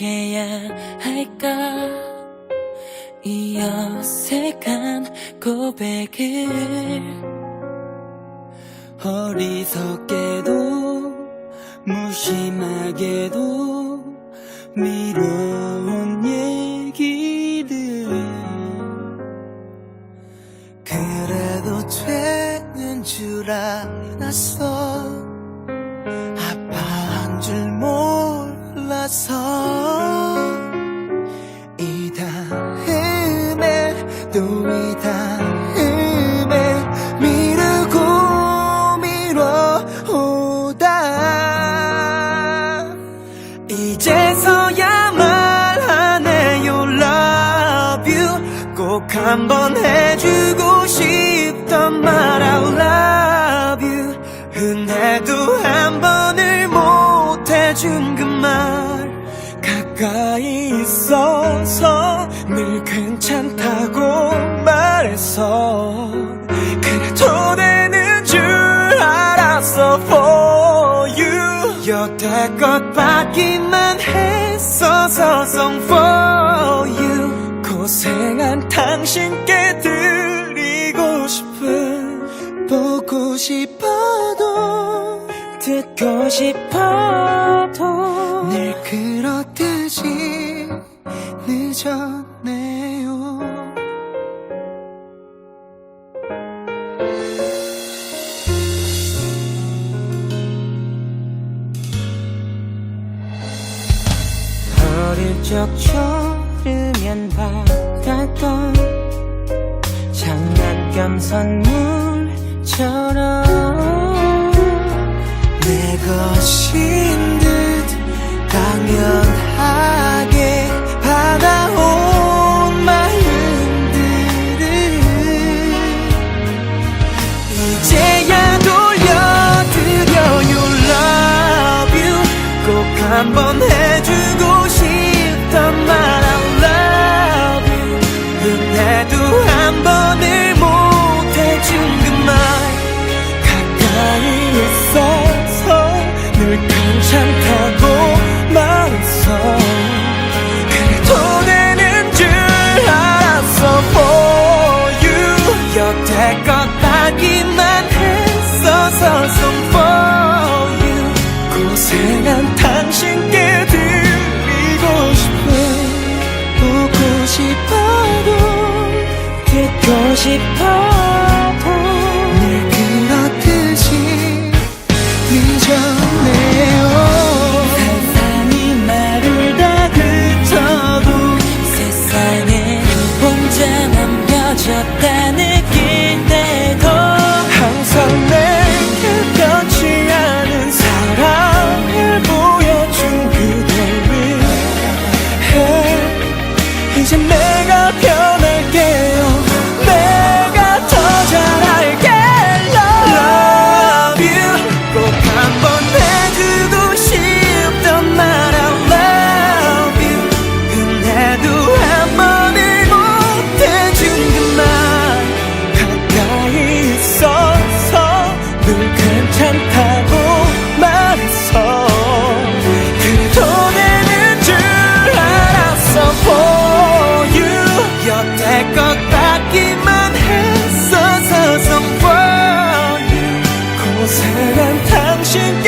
해야 할까? 이 어색한 고백을 어리석게도 무심하게도 미뤄온 얘기를 그래도 되는 줄 알았어. 아파한 줄 몰라서 이 다음에 미루고 미뤄오다. 이제서야 말하네요 love you. 꼭 한번 해주고 싶던 말 I love you. 흔해도 한 번을 못 해준 그 말. 가까이 있어서 늘 괜찮다고 말했어 그래도 되는 줄 알았어 for you. 여태껏 받기만 했어서 song for you. 고생한 당신께 드리고 싶은 보고 싶어도 듣고 싶어도. 늘 그렇듯이 늦었네 어릴 적 졸으면 받았던 장난감 선물처럼 내 것인 듯 당연하게 받아온 마음들을 이제야 돌려드려요. Love you. 꼭 한번 해주 듣고 싶어도 늘 그렇듯이 늦었네요. 세상이 나를 다 그쳐도 세상에 혼자 남겨졌다 느 心。